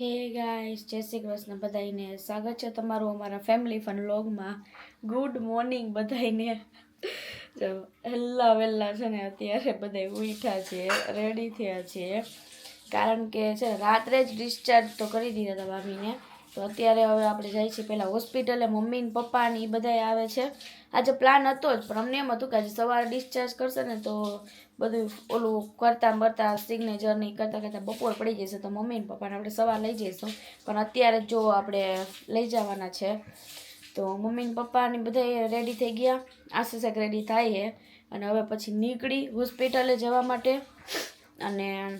હે ગાઈસ જય શ્રી કૃષ્ણ બધાને સ્વાગત છે તમારું અમારા ફેમિલી ફન વ્લોગમાં ગુડ મોર્નિંગ બધાને હેલ્લા વહેલા છે ને અત્યારે બધા ઉઠ્યા છે રેડી થયા છે. કારણ કે છે રાત્રે જ ડિસ્ચાર્જ તો કરી દીધા હતા ભાભીને. તો અત્યારે હવે આપણે જઈએ છીએ પહેલાં હોસ્પિટલે મમ્મી ને પપ્પા ને એ બધાય આવે છે. આજે પ્લાન હતો જ, પણ અમને એમ હતું કે આજે સવારે ડિસ્ચાર્જ કરશે ને તો બધું ઓલું કરતા કરતા સિગ્નેચર નહીં કરતાં કરતાં બપોર પડી જશે તો મમ્મી ને પપ્પાને આપણે સવાર લઈ જઈશું. પણ અત્યારે જો આપણે લઈ જવાના છે, તો મમ્મી ને પપ્પાને બધા રેડી થઈ ગયા. આસુસેક રેડી થાય છે અને હવે પછી નીકળી હોસ્પિટલે જવા માટે. અને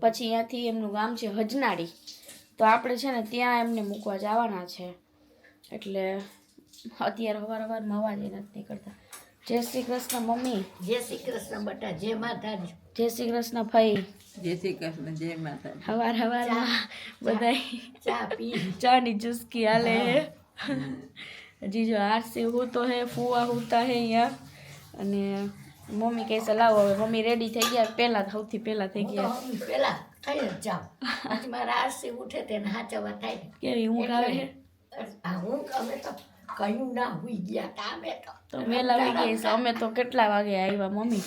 પછી અહીંયાથી એમનું ગામ છે હજનાળી. તો આપણે છે ને ત્યાં એમને મૂકવા જવાના છે. એટલે અત્યારે સવાર સવારમાં અવાજ નથી નીકળતા. જય શ્રી કૃષ્ણ મમ્મી. જય શ્રી કૃષ્ણ બટા જય માતાજી. જય શ્રી કૃષ્ણ ભાઈ. જય શ્રી કૃષ્ણ જય માતા હવાર હવાર બધા ચા પી. ચાની ચુસ્કી હાલે હજી જો આરસી હું તો હે ફુવા હુતા હે અહીંયા અને મમ્મી કહે છે લાવો હવે. મમ્મી રેડી થઈ ગયા? પહેલાં સૌથી પહેલા થઈ ગયા. પહેલાં પેલા થઈ જ જાઉં. મારા આરસી ઉઠે તેને હાચવા થાય. કેવી ઊંઘ આવે હા? ઊંઘ હું અમે તો કયું ના હોઈ ગયા તા અમે તો. આવી ગઈ છે. અમે તો કેટલા વાગે આવ્યા મમ્મી?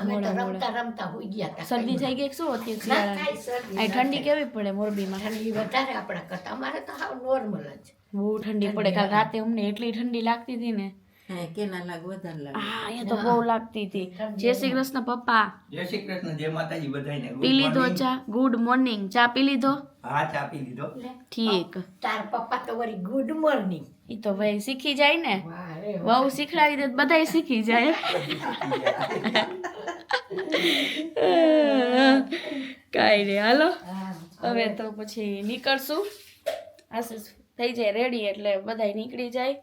અમે તો રમતા રમતા હોઈ ગયા તા શરદી થઈ ગઈ શું હતી શિયાળાની ઠંડી કેવી પડે મોરબીમાં? ઠંડી વધારે આપણા કરતા. અમારે તો હાવ નોર્મલ જ. બહુ ઠંડી પડે. કાલ રાતે અમને એટલી ઠંડી લાગતી હતી ને. કેના લાગ વધારે લાગે. હા અહીંયા તો બહુ લાગતી હતી. જય શ્રી કૃષ્ણ પપ્પા. જય શ્રી કૃષ્ણ જય માતાજી બધાને પી લીધો ચા? ગુડ મોર્નિંગ ચા પી લીધો? હા ચા પી લીધો. ઠીક. તાર પપ્પા તો ગુડ મોર્નિંગ એ તો ભાઈ શીખી જાય ને. વાહ રે શીખડાવી દે બધાય શીખી જાય. કાંઈ નહીં હાલો. હવે તો પછી નીકળશું. આશીષ થઈ જાય રેડી એટલે બધાય નીકળી જાય.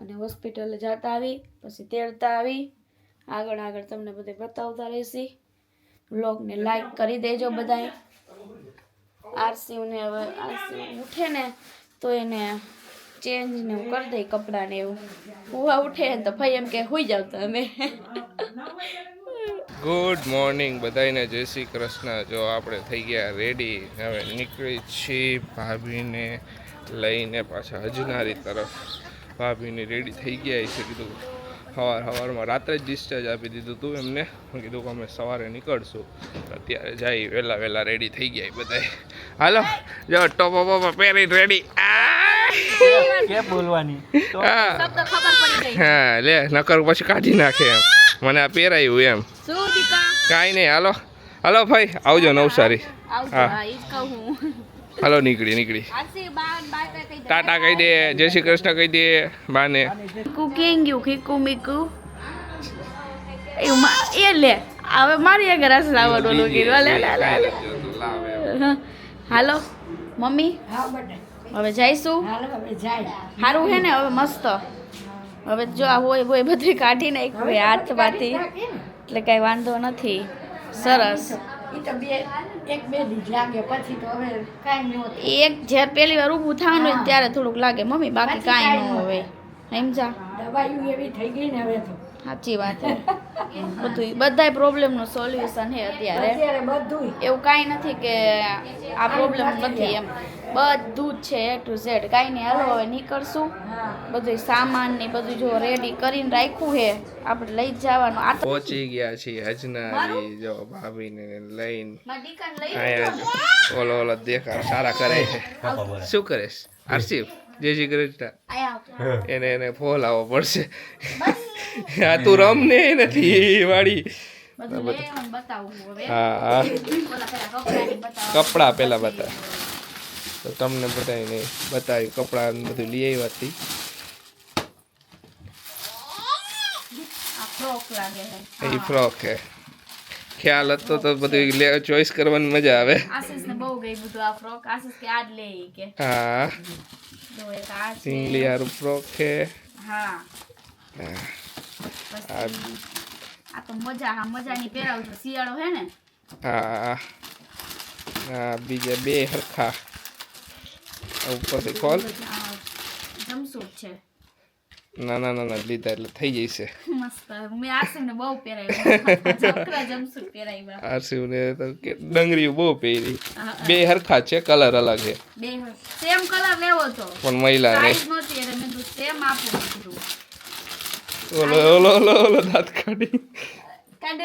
અને હોસ્પિટલે જતા આવી, પછી તેડતા આવી. આગળ આગળ તમને બધે બતાવતા રહેશી. બ્લોગને લાઈક કરી દેજો બધાય. આરસીને હવે, આરસી ઉઠે ને તો એને ચેન્જ ને એવું કરી દઈ કપડાં ને એવું. હુવા ઉઠે તો ભાઈ એમ કે હોઈ જાવ તમે. ગુડ મોર્નિંગ બધાને જય શ્રી કૃષ્ણ. જો આપણે થઈ ગયા રેડી હવે નીકળી છીએ ભાભીને લઈને પાછા હજનારી તરફ. ભાભીને રેડી થઈ ગયા છે કીધું સવાર સવારમાં રાત્રે જ ડિસ્ચાર્જ આપી દીધું હતું એમને. મેં કીધું કે અમે સવારે નીકળશું. અત્યારે જાય વહેલા વહેલા રેડી થઈ ગયા બધાય. હાલો જો ટોપો બોપો પહેરી રેડી હા. હા લે નકર પછી કાઢી નાખે એમ. મને આ પહેરાયું એમ. કાંઈ નહીં હાલો. હાલો ભાઈ આવજો નવસારી. હા. હા હું હાલો નીકળી નીકળી. ટાટા કહી દે જય શ્રી કૃષ્ણ કહી દે બાને. કુકિંગ ગયું ખીકુ મીકુ. એ લે હવે મારી આગળ રસ લાવવાનું લે લે. હાલો મમ્મી હવે જઈશું હાલ હવે જાય સારું છે ને હવે મસ્ત. હવે જો આ હોય હોય બધું કાઢી નાખ્યું હાથમાંથી. એટલે કાંઈ વાંધો નથી. સરસ. એક જ્યારે પહેલી વાર ઊભું થવાનું ત્યારે થોડુંક લાગે મમ્મી બાકી કાંઈ ન હોય. સમજા દવાઈઓ એવી થઈ ગઈ ને હવે તો. સાચી વાત છે. બધું બધાય પ્રોબ્લેમનું સોલ્યુશન છે અત્યારે. અત્યારે બધું એવું કાંઈ નથી કે આ પ્રોબ્લેમ નથી એમ. બધું જ છે એ ટુ ઝેડ કાંઈ નહીં હાલો હવે નીકળશું. હા. બધું સામાન ને બધું જો રેડી કરીને રાખ્યું છે આપણે લઈ જ જવાનું. આ પહોંચી ગયા છીએ હજનારી જો ભાભીને લઈને. ઓલો ઓલો દેખા સારા કરે છે. શું કરીશ હર્ષિફ જય શ્રી કૃષ્ણ. એને એને ફોલ આવવો પડશે. આ તું રમને નથી વાળી. હા કપડાં પહેલાં બતા. તો તમને બધાને બતાવ્યું કપડાં બધું લઈ આવ્યા હતી આ ફ્રોક લાગે છે. એ ફ્રોક હે. ખ્યાલ હતો તો બધું લે ચોઈસ કરવાની મજા આવે. આશીષ ને બહુ ગઈ બધું આ ફ્રોક આશીષ કે આજ લે કે. હા. જો એક આ સિંગલી આરું ફ્રોક છે હા. હા. પછી આ તો મજા હા મજાની પહેરાવું છે શિયાળો હે ને? હા આ બીજા બે હરખા. ઉપરથી ખોલ. જમસૂટ છે. નાના નાના લીધા એટલે થઈ જશે મસ્ત મેં આસિમને બહુ પહેરાવ્યું. જમસૂટ તો ડંગરી બહુ પહેરી. બે હરખા છે કલર અલગ છે. બે સેમ કલર લેવો તો. પણ મહિલાને. સાઈઝ નહોતી એટલે મેં કીધું સેમ આપું. ઓલો ઓલો ઓલો ઓલો દાંત કાઢી. કાઢ.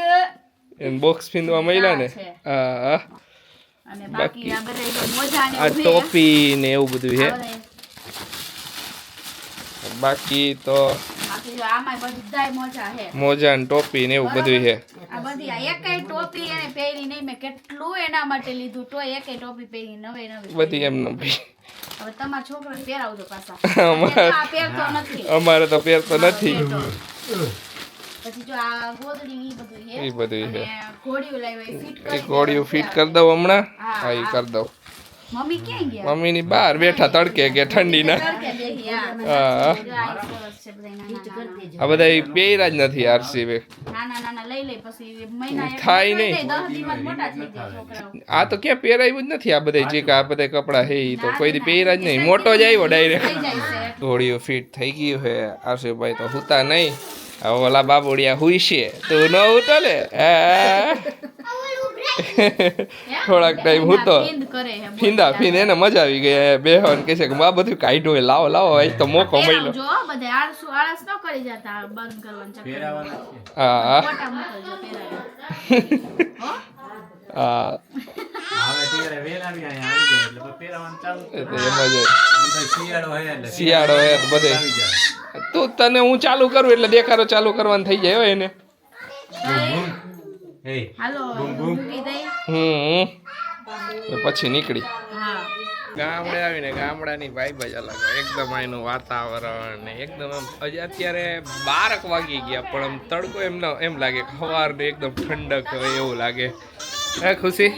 એને બોક્સ પીંધવા મહિલા ને. હા બાકી આ ટોપી ને એવું બધું છે. બાકી તો મોજા ને ટોપી ને એવું બધું છે. આ બધી એકેય ટોપી એને પહેરી નહીં મેં કેટલું એના માટે લીધું તોય એકેય ટોપી પહેરી નવે નવી બધી એમ ન અમારે- તો પહેરતો નથી. એ બધું છે. એ ઘોડીઓ ફિટ કરી દઉં હમણાં? હા એ કરી દઉં. મમ્મી ની મમ્મીની બહાર બેઠા તડકે કે હા. હા. જો આ છે બધા પહેરા જ. નથી આરસી બે. નાના નાના લઈ લે પછી મહિના એક થાય નહીં. આ તો ક્યાં પહેરાયું જ નથી આ બધા જે કે આ બધા કપડાં હે તો કોઈ દી પહેર્યા જ નહીં. મોટો જ આવ્યો ડાયરેક્ટ ઘોડીઓ ફિટ થઈ ગયું છે આરસીભાઈ તો હુતા નહીં. ઓલા બાબુડિયા હુઈશે તું ન ઉતલે. ને આ. થોડાક ટાઈમ હું તો ફિંદા ફિંદ એને મજા આવી ગઈ. બેહન કે છે કે આ બધું કાઢ્યું હોય લાવો લાવો આજ તો મોકો મળ્યો. જો બધા આળસુ આળસ ન કરી જતા બંધ કરવાનું ચક્કર. હા. હો? બી શિયાળો હે તો બધે. તું તને હું ચાલુ કરું એટલે દેખાડો ચાલુ કરવાનું થઈ જાય એને. હમ. તો પછી નીકળી. ગામડે આવીને ગામડાની ભાઈ ભાઈ અલગ એકદમ અહીંનું વાતાવરણ ને એકદમ આમ અત્યારે બારક વાગી ગયા પણ આમ તડકો એમ ન એમ લાગે. સવાર ને એકદમ ઠંડક હોય એવું લાગે. હે ખુશી?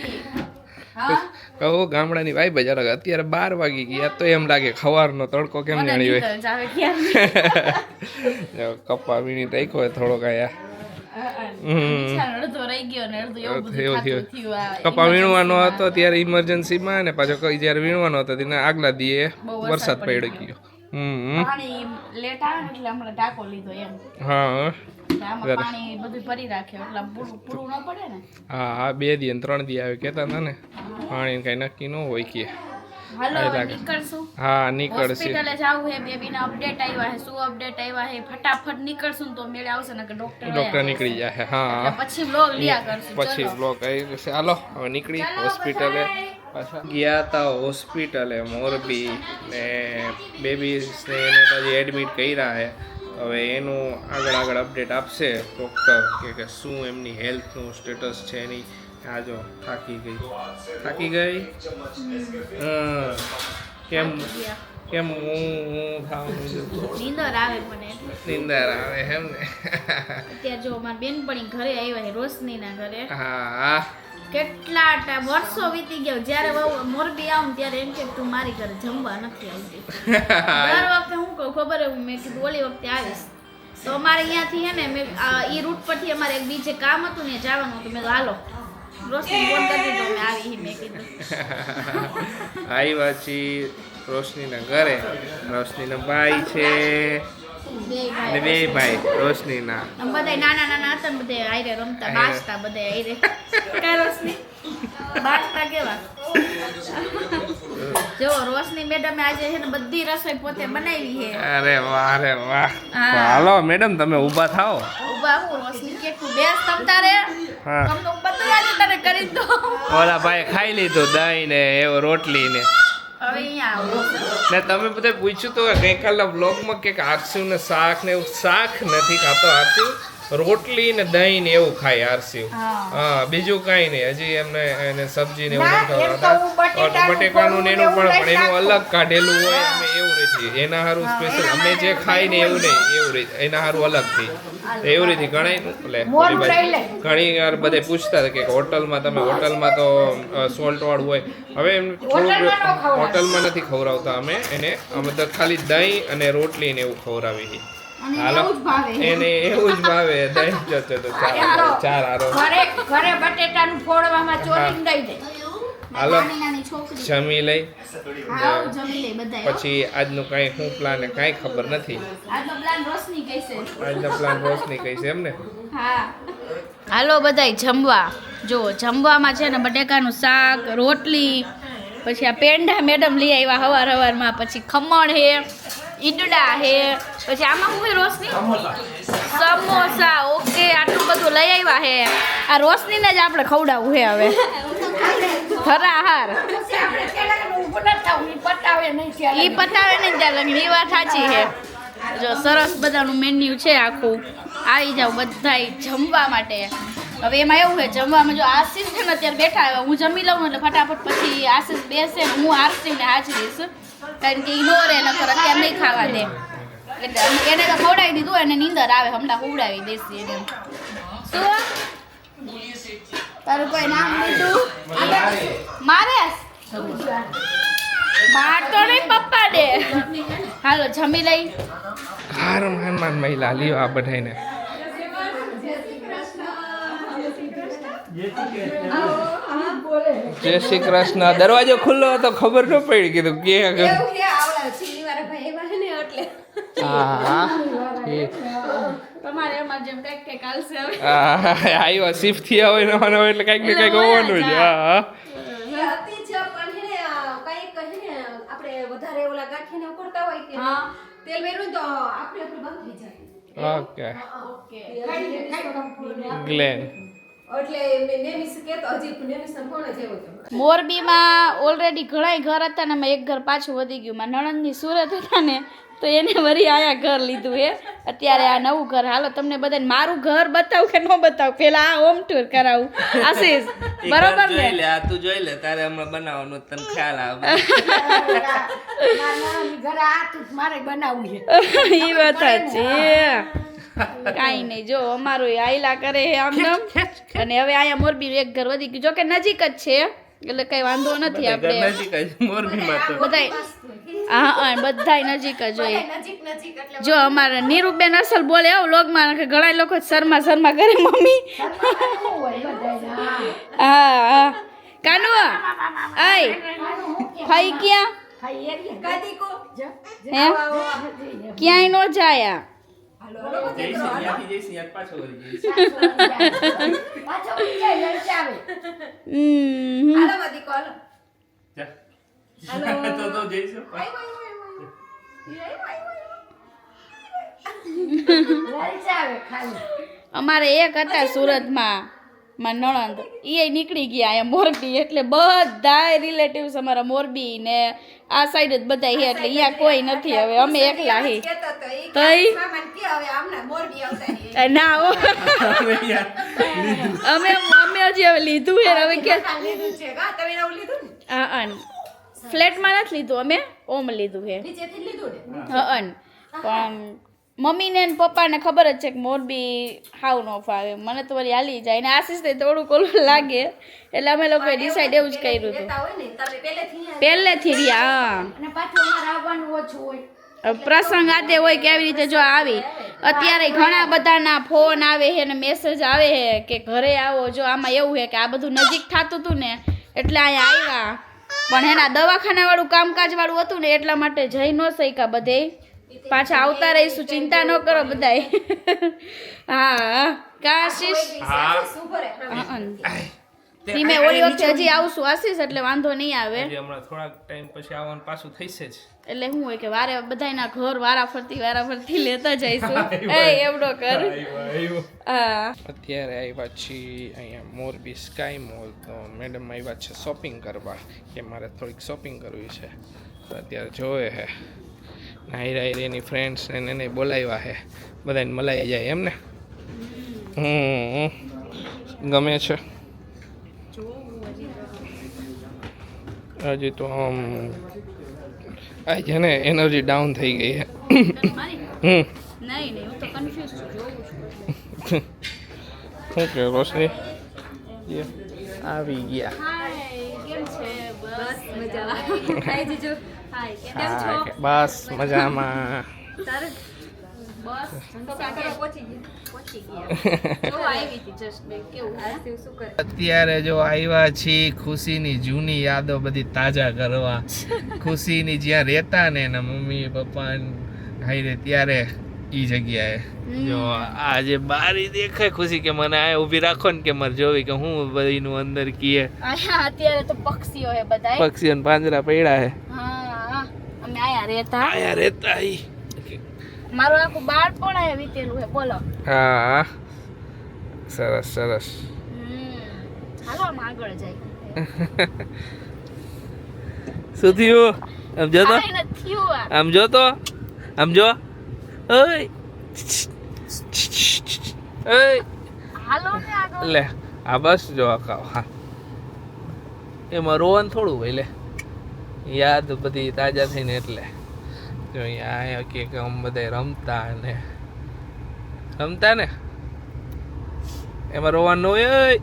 કહો ગામડાની જ અલગ. અત્યારે બાર વાગી ગયા તો એમ લાગે ખવારનો તડકો કેમ જાણી હોય નીકળ જાવે ક્યાં? જો કપા વીણી રાખ્યો હોય થોડોક આયા કપા વીણવાનો હતો ત્યારે ઇમરજન્સીમાં પાછો કઈ જ્યારે વીણવાનો હતો તેને આગલા દીએ વરસાદ વરસાદ પડી પડી ગયો. હમ લેટ આવે એટલે હમણાં ટાંકો લીધો એમ. હા. પાણી બધું ભરી રાખ્યો એટલે પૂરું પૂરું ન પડે ને. હા હા બે દી ત્રણ દી આવે કહેતા હતા ને. પાણી કઈ નક્કી ન હોય કે. હા નીકળશે. હોસ્પિટલે જાવું હે બેબીના અપડેટ આવ્યા હે. શું અપડેટ આવ્યા હે? ફટાફટ નીકળશું તો મેળે આવશે ને કે ડોક્ટર ડોક્ટર નીકળી જાય હા પછી બ્લોગ લિયા કરશું. પછી બ્લોગ આવી જશે. હાલો હવે નીકળી હોસ્પિટલે. ગયા હતા હોસ્પિટલે મોરબી ને બેબીને એને પછી એડમિટ કર્યા હે. હવે એનું આગળ આગળ અપડેટ આપશે ડૉક્ટર કે કે શું એમની હેલ્થનું સ્ટેટસ છે એની. આ જો થાકી ગઈ. થાકી ગઈ? કેમ કેમ હું હું થાવ? નીંદર આવે મને. નીંદર આવે એમ ને. અત્યારે જો મારી બેનપણી ઘરે આવ્યા છે રોશનીના ઘરે. હા. કેટલા વર્ષો વીતી ગયા. જ્યારે મોરબી આવું ત્યારે એમ કે તું મારી ઘરે જમવા નથી આવતી. દર વખતે હું કહું ખબર હે મેં કીધું ઓલી વખતે આવીશ. તો અમારે અહીંયાથી હે ને મેં આ ઈ રૂટ પરથી અમારે એક બીજે કામ હતું ને જવાનું હતું. મેં હાલો રોશની ફોન કરી દીધો મેં આવી મેં કીધું. આવ્યા છીએ રોશનીના ઘરે. રોશનીના ભાઈ છે. બે અને બે ભાઈ રોશનીના. બધાય નાના નાના હતા ને બધા આયરે રમતા બાજતા બધા આયરે કા રોશની? બાસતા કેવા? જો રોશની મેડમે આજે છે ને બધી રસોઈ પોતે બનાવી છે. અરે વાહ અરે વાહ. હાલો મેડમ તમે ઊભા થાઓ. ઊભા હું રોશની કે બેસ તમ તારે. ઓલા ભાઈ ખાઈ લીધું દહીં ને એવો રોટલી ને. ને તમે બધા પૂછ્યું તો ગઈકાલના બ્લોગમાં કે આરસુ ને શાક ને એવું શાક નથી ખાતો આરસીવ રોટલી ને દહીં ને એવું ખાય આરસીવ હા. બીજું કાંઈ નહીં. હજી એમને એને સબ્જી ને એવું બટેટાનું બટેકાનું ને એનું પણ પણ એનું અલગ કાઢેલું હોય અમે એવું રીતે. એના હારું સ્પેશિયલ અમે જે ખાઈ ને એવું નહીં એવું રીતે. એના હારું અલગથી એવું રીતે ઘણા એટલે. ઘણી વાર બધે પૂછતા હતા કે હોટલમાં તમે હોટલમાં તો સોલ્ટ વાળું હોય. હવે એમ થોડુંક હોટલમાં નથી ખવડાવતા અમે. એને અમે તો ખાલી દહીં અને રોટલી ને એવું ખવડાવી છે અને હાલો. એવું જ ભાવે. એને એવું જ ભાવે. દહીં જ તો તો ચાર ચાર હારો. ઘરે ઘરે બટેટાનું ફોડવામાં ચોરીને દઈ દે. હાલો. નાની નાની છોકરી. જમી લઈ. હાવ જમી લે બધા પછી આજનું કાંઈ શું પ્લાન કાંઈ ખબર નથી. આજનો પ્લાન રોશની કહેશે. આજનો પ્લાન રોશની કહી છે એમ ને? હા. હાલો બધાય જમવા. જો જમવામાં છે ને બટેકાનું શાક રોટલી પછી આ પેંડા મેડમ લઈ આવ્યા હવાર હવારમાં પછી ખમણ હે ઈડડા હે પછી આમાં શું રોશની? સમોસા. ઓકે આટલું બધું લઈ આવ્યા હે. આ રોશનીને જ આપણે ખવડાવવું હે હવે. થાવું ઈ પતાવે નહીં ત્યારે ઈ પતાવે ત્યાં લગ્ન એ વાત સાચી છે જો સરસ બધાનું મેન્યુ છે આખું. આવી જાવ બધાય જમવા માટે. હવે એમાં એવું છે જમવામાં જો આશીષ છે ને અત્યારે બેઠા આવ્યા હું જમી લઉં એટલે ફટાફટ પછી આશીષ બેસે હું હું આરસીને હાજરીશ. કારણ કે ઈ નો રે નકર અત્યારે નહીં ખાવા દે. એટલે એને તો ખવડાવી દીધું એને નીંદર આવે, હમણાં ખવડાવી દેસી એને. શું? તારું કોઈ નામ લીધું? મારે? માર તો નહીં પપ્પા દે હાલો, જમી લઈ. હાર માન માન મહિલા, લ્યો આ બધાને જય શ્રી કૃષ્ણ. દરવાજો ખુલ્લો હતો ખબર ન પડી કીધું. કે આવ્યો શિફ્ટ થયા હોય એટલે કંઈક ને કંઈક હોવાનું છે હા. ઓકે. ગ્લેન. મોરબીમાં ઓલરેડી ઘણાય ઘર હતા ને એમાં એક ઘર પાછું વધી ગયું. માં નણંદની સુરત હતા ને તો એને વળી આયા ઘર લીધું એ. અત્યારે આ નવું ઘર હાલો તમને બધાને મારું ઘર બતાવું કે ન બતાવું? પેલા આ હોમ ટૂર કરાવું. આશીષ બરોબર ને? લે આ તું જોઈ લે તારે હમણાં બનાવવાનો તને ખ્યાલ આવે. મારા ઘરે આ તું મારે બનાવવું છે. એ વાત છે કાંઈ નહીં. જો અમારું એ આયલા કરે છે આમ અને હવે અહીંયા મોરબી એક ઘર વધી ગયું. જો કે નજીક જ છે એટલે કઈ વાંધો નથી આપણે. નજીક જ મોરબીમાં તો. બધાય હા હા બધાય નજીક જ હોય. નજીક નજીક એટલે જો અમારે નીરુબેન અસલ બોલે આવું લોગમાં ઘણા લોકો શર્મા શર્મા કરે મમ્મી? હા હા. કાનુ આય. ખાઈ ક્યાં? હે? ક્યાંય નો જાયા. જઈશું ત્યાંથી જઈશું યાદ પાછો વળી જઈશું પાછો ઉડી જાય લલચાવે હમ હાલો બધી કોલ જા. તો તો જઈશું. અમારે એક હતા સુરતમાં માં નણંદ. એ નીકળી ગયા અહીંયા મોરબી એટલે બધા રિલેટિવ્સ અમારા મોરબી ને આ સાઈડ જ બધા છે એટલે અહીંયા કોઈ નથી હવે. અમે એકલા હી. તઈ ના હો. અમે અમે હજી હવે લીધું છે હવે કે લીધું છે. કા તમે નવું લીધું ને? હા અન. ફ્લેટમાં નથી લીધું અમે ઓમ લીધું છે હા અન. પણ મમ્મીને ને પપ્પાને ખબર જ છે કે મોરબી હાવ નો ફાવે. મને તો વળી હાલી જાય ને આશીષને થોડુંક ઓલું લાગે. એટલે અમે લોકોએ ડિસાઈડ એવું જ કર્યું હતું. પહેલેથી રહ્યા હા. પ્રસંગ આતે હોય કેવી રીતે જો આવી અત્યારે ઘણા બધાના ફોન આવે છે ને મેસેજ આવે છે કે ઘરે આવો જો આમાં એવું છે કે આ બધું નજીક થતું હતું ને એટલે અહીંયા આવ્યા. પણ એના દવાખાનાવાળું કામકાજવાળું હતું ને એટલા માટે જઈ ન શક્યા બધે. પાછા આવતા રહીશું ચિંતા ન કરો બધાય. હા કાશીશ શું ધીમે ઓલી વખતે હજી આવશું આશીષ એટલે વાંધો નહીં આવે. હજી હમણાં થોડાક ટાઈમ પછી આવવાનું પાછું થઈશે જ. એટલે શું હોય કે વારે બધાયના ઘર વારા ફરતી વારા ફરતી લેતા જઈશું. એ એવડો કર. અત્યારે આવ્યા છીએ અહીંયા મોરબી સ્કાય મોલ. તો મેડમ આવ્યા છે શોપિંગ કરવા કે મારે થોડીક શોપિંગ કરવી છે. તો અત્યારે જોવે હે. નાયરા એની ફ્રેન્ડ્સ ને એને બોલાવ્યા હે. બધાને મલાઈ જાય એમ ને? હમ. ગમે છે. હજી તો આમ આ છે ને એનર્જી ડાઉન થઈ ગઈ છે. હમ. નહીં નહીં હું તો કન્ફ્યુઝ છું જોઉં છું શું કે રોશની? આવી ગયા. હાય કેમ છે? બસ મજામાં. બસ. પહોંચી ગયા અત્યારે જો આવ્યા છીએ ખુશીની જૂની યાદો બધી તાજા કરવા. ખુશીની જ્યાં રહેતા ને એના મમ્મી પપ્પા હાઈરે ત્યારે ઈ જગ્યાએ. જો આજે બારી દેખાય ખુશી કે મને આ ઊભી રાખો ને કે મારે જોવી કે હું બધીનું અંદર કીએ. અત્યારે તો પક્ષીઓ હે બધાય. પક્ષીઓને પાંજરા પડ્યા હે. હા અમે આયા રહેતા. આયા રહેતા ઈ. મારું આખું બાળપણ આયા વીતેલું છે. બોલો. હા સરસ સરસ. હાલો આમ આગળ જાય. શું થયું? આમ જો તો. આમ જો તો. આમ જો. ઓય. ઓય. હાલો ને આગળ. લે આ બસ જો આખા હા. એમાં રોવાનું થોડું હોય લે. યાદ બધી તાજા થઈને એટલે. જો અહીંયા આયા કે કે બધા રમતા ને. રમતા ને એમાં રોવાનું હોય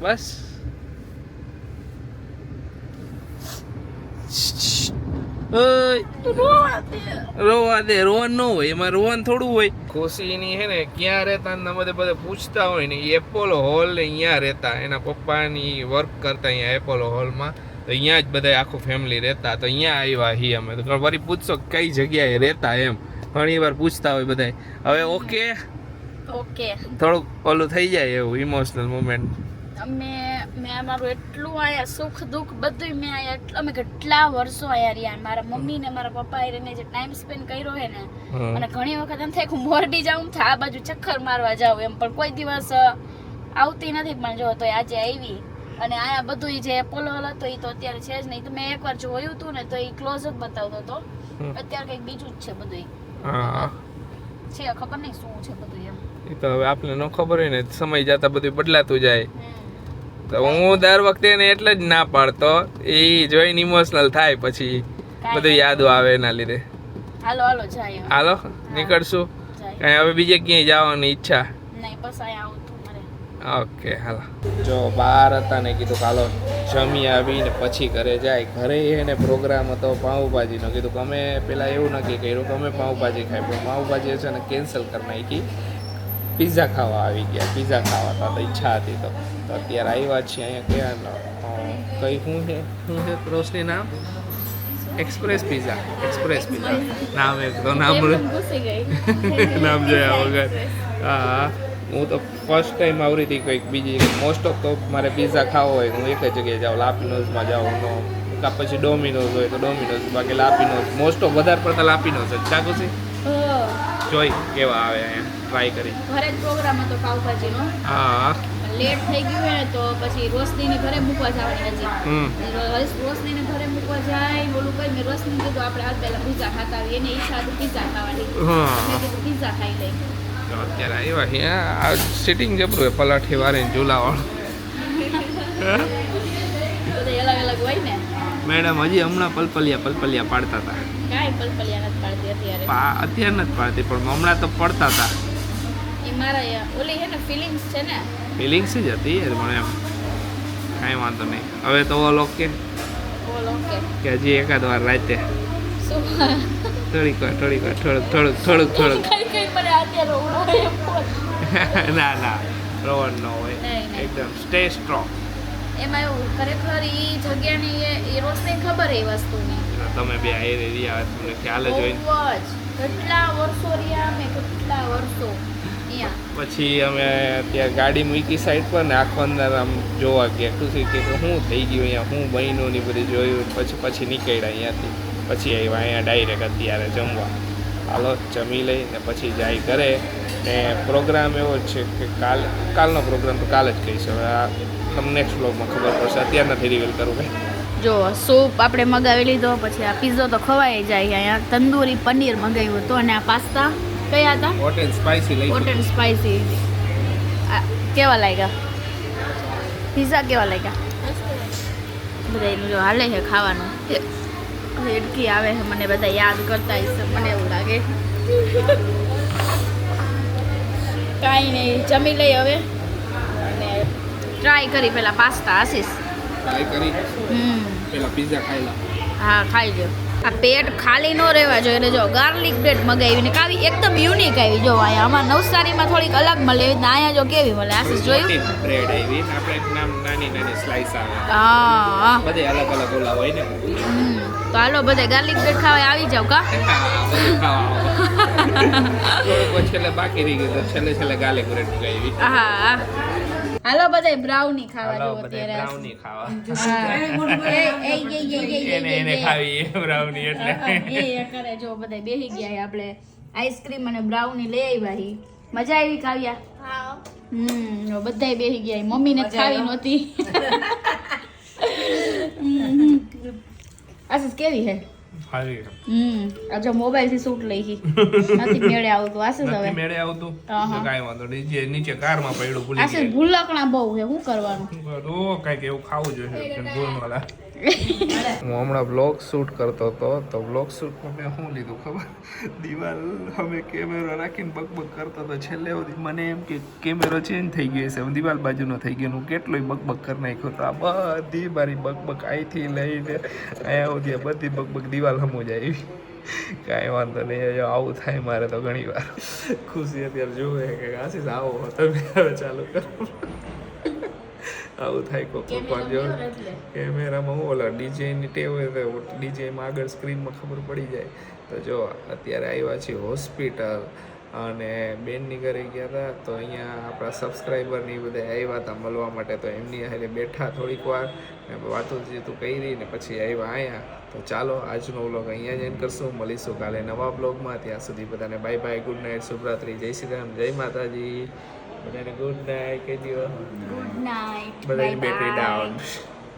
બસ ઓય રોવા દે રોવાન ન હોય એમાં રોવાન થોડું હોય. ખુશીની હે ને ક્યાં રહેતા ને બધે બધે પૂછતા હોય ને એ એપોલો હોલ ને અહીંયા રહેતા એના પપ્પાની વર્ક કરતા અહીંયા એપોલો હોલમાં તો અહીંયા જ બધા આખું ફેમિલી રહેતા તો અહીંયા આવ્યા હી અમે. તો વળી પૂછશો કઈ જગ્યાએ રહેતા એમ. ઘણી વાર પૂછતા હોય બધા હવે ઓકે ઓકે થોડુંક ઓલું થઈ જાય એવું ઇમોશનલ મુમેન્ટ અમે મેં અમારું એટલું આયા સુખ દુઃખ બધું મેં આયા એટલું અમે કેટલા વર્ષો આયા રહ્યા. મારા મમ્મી ને મારા પપ્પા એને જે ટાઈમ સ્પેન્ડ કર્યો હે ને અને ઘણી વખત એમ થાય કે મોરડી જાઉં થા આ બાજુ ચક્કર મારવા જાઉં એમ. પણ કોઈ દિવસ આવતી નથી પણ જો તો આજે આવી. અને આયા બધું જે એપોલો હતો એ તો અત્યારે છે જ નહીં. તો મેં એકવાર જોયું હતું ને તો એ ક્લોઝ જ બતાવતો હતો. અત્યારે કંઈક બીજું જ છે બધું છે ખબર નહીં શું છે બધું એમ. એ તો હવે આપણે ન ખબર હોય ને સમય જતા બધું બદલાતું જાય. તો હું દર વખતે એને એટલે જ ના પાડતો. એ જોઈને ઇમોશનલ થાય પછી. બધું યાદો આવે એના લીધે. હાલો હાલો જાય હાલો નીકળશું. કઈ હવે બીજે ક્યાંય જવાની ઈચ્છા? ઓકે હાલો. જો બહાર હતા ને કીધું કાલો જમી આવીને પછી ઘરે જાય. ઘરે એને પ્રોગ્રામ હતો પાઉંભાજીનો. કીધું કે અમે પેલા એવું નક્કી કર્યું કે અમે પાઉંભાજી ખાઈ પણ પાઉંભાજી છે ને કેન્સલ કરી નાખી. પીઝા ખાવા આવી ગયા. પીઝા ખાવા હતા તો ઈચ્છા હતી તો. તો અત્યારે આવ્યા છીએ અહીંયા કયા કઈ શું છે? શું છે રોશની નામ? એક્સપ્રેસ પીઝા એક્સપ્રેસ પીઝા નામ એક તો નામ નામ જોયા વગર. હા. હું તો ફર્સ્ટ ટાઈમ આવરી હતી કંઈક બીજી મોસ્ટ ઓફ તો મારે પીઝા ખાવો હોય હું એક જ જગ્યાએ જાઉં. લાપીનોઝમાં જાઉં નો. કાં પછી ડોમિનોઝ હોય તો ડોમિનોઝ બાકી લાપીનોઝ મોસ્ટ ઓફ વધારે પડતા લાપીનોઝ જ. ચાકુ છે જોઈ કેવા આવે અહીંયા ટ્રાય કરી. પ્રોગ્રામ હતો પાવભાજીનો. હા. લેટ થઈ ગયું હોય ને તો પછી રોશનીને ઘરે મૂકવા જવાની હજી. રોશનીને ઘરે મૂકવા જાય ઓલું કઈ મેં રોશની કીધું આપણે આજ પહેલા પીઝા ખાતા આવીએ એને ઈચ્છા હતી પીઝા ખાવાની. પીઝા ખાઈ લઈ. તો અત્યારે આવ્યા અહીંયા આ સિટિંગ જબરું હોય પલાઠી વાળીને ઝૂલાવાળું. મેડમ હજી હમણાં પલપલિયા પલપલિયા પાડતા હતા. કાંઈ પલપલિયા નથી પાડતી અત્યારે. અત્યારે નથી પાડતી પણ હમણાં તો પડતા હતા. એ મારા ઓલી છે ને ફિલિંગ્સ છે ને ફિલિંગ્સ જ હતી એ પણ એમ. કાંઈ વાંધો નહીં. હવે તો ઓલો કે? કે. હજી એકાદ વાર રાતે. થોડીક વાર થોડીક વાર થોડુંક થોડુંક થોડુંક થોડુંક. મને. ના ના. રોવન ન હોય. એકદમ સ્ટે સ્ટ્રોંગ એમાં એવું ખરેખર એ જગ્યાની એ- એ રોશની ખબર એ વસ્તુની. તમે બે આઈ રહ્યા તમને ખ્યાલ જ હોય. કેટલા વર્ષો રહ્યા અમે કેટલા વર્ષો. પછી અમે ત્યાં ગાડી મૂકી સાઈડ પર ને આખો અંદર આમ જોવા ગયા. ખુશી કે શું થઈ ગયું અહીંયા શું બન્યું ને બધું જોયું પછી પછી નીકળ્યા અહીંયાથી. પછી આવ્યા અહીંયા ડાયરેક્ટ અત્યારે જમવા. હાલો જમી લઈ ને પછી જાય ઘરે. ને પ્રોગ્રામ એવો જ છે કે કાલ કાલનો પ્રોગ્રામ તો કાલ જ કહીશ. હવે આ તમને નેક્સ્ટ બ્લોગમાં ખબર પડશે. અત્યારે નથી રિવીલ કરવું કંઈ જો સૂપ આપણે મગાવી લીધો પછી આ પીઝો તો ખવાઈ જાય અહીંયા. તંદૂરી પનીર મગાવ્યું હતું અને આ પાસ્તા. કયા હતા? હોટ એન્ડ સ્પાઇસી લઈ હોટ એન્ડ સ્પાઈસી કેવા લાગ્યા? પીઝા કેવા લાગ્યા? બધા એનું જો હાલે છે ખાવાનું. હેડકી આવે છે મને બધા યાદ કરતા હશે મને એવું લાગે કાંઈ નહીં જમી લઈ હવે. અને ટ્રાય કરી પેલા પાસ્તા આશીષ. ટ્રાય કરી. હમ. પેલા પિઝા ખાઈ લા હા ખાઈ લ્યો. આ પેટ ખાલી ન રહેવા જોઈએ એટલે જો ગાર્લિક બ્રેડ મગાવીને કાવી એકદમ યુનિક આવી. જો અહીંયા આમાં નવસારીમાં થોડીક અલગ મળે એવી અહીંયા જો કેવી મળે આશીષ જોયું? બ્રેડ આવી. આપણે એક નામ નાની નાની સ્લાઈસ આવે. હા. બધે અલગ અલગ ઓલા હોય ને. તો હાલો બધે ગાર્લિક બ્રેડ ખાવા આવી જાવ કા? છેલ્લે બાકી રહી ગયું છેલ્લે છેલ્લે ગાર્લિક બ્રેડ મગાવી. હા. હાલો બધા બ્રાઉની ખાવા હાલો જો બધે અત્યારે બ્રાઉની ખાવા. એ, એ, એ, એ, એ, એ, એને. ખાવી એ બ્રાઉની એટલે. એ એ કરે જો બધા બેસી ગયા છે આપણે આઈસ્ક્રીમ અને બ્રાઉની લઈ આવ્યા હી. મજા આવી ખાવ્યા હમ બધાય બેસી ગયા. મમ્મી મમ્મીને ખાવી નહોતી. આશીષ કેવી હે? ખાવી હમ આ જો મોબાઈલથી શૂટ લઈ નથી મેળે આવતું આશીષ હવે. મેળે આવતું? હા, હા. વાંધો નહીં જે નીચે કારમાં પડ્યું ભૂલી આશીષ ભૂલકણા બહુ છે શું કરવાનું? તો કંઈક એવું ખાવું જોઈએ ભૂલવાળા હું હમણાં બ્લોગ શૂટ કરતો હતો, તો બ્લોગ શૂટમાં મેં શું લીધું ખબર? દિવાલ અમે કેમેરો રાખીને બકબક કરતો હતો. છેલ્લે સુધી મને એમ કે કેમેરો ચેન્જ થઈ ગયો છે દિવાલ બાજુનો થઈ ગયો હું કેટલોય બકબક કરી નાખ્યો તો આ બધી મારી બકબક અહીંથી લઈને અહીંયા સુધી બધી બકબક દિવાલ હમું જ આવી. કાંઈ વાંધો નહીં જો આવું થાય મારે તો ઘણી વાર ખુશી અત્યારે જોવે કે આશીષ આવો, તમે હવે ચાલુ કરો. આવું થાય કોક કોક જો કેમેરામાં હું ઓલા ડીજેની ટેવ હોય તો ડીજેમાં આગળ સ્ક્રીનમાં ખબર પડી જાય. તો જો અત્યારે આવ્યા છીએ હોસ્પિટલ અને બેનની ઘરે ગયા હતા તો અહીંયા આપણા સબસ્ક્રાઈબરની બધા આવ્યા હતા મળવા માટે. તો એમની હારે બેઠા થોડીક વાર. ને વાતો જેતું કરી ને પછી આવ્યા અહીંયા તો ચાલો આજનો વ્લોગ અહીંયા જ એન્ડ કરશું. મળીશું કાલે નવા બ્લોગમાં ત્યાં સુધી બધાને બાય બાય ગુડ નાઇટ શુભરાત્રી. જય શ્રી રામ જય માતાજી. બધાને ગુડ નાઇટ કહેજો ગુડ નાઇટ બધાની બેટરી ડાઉન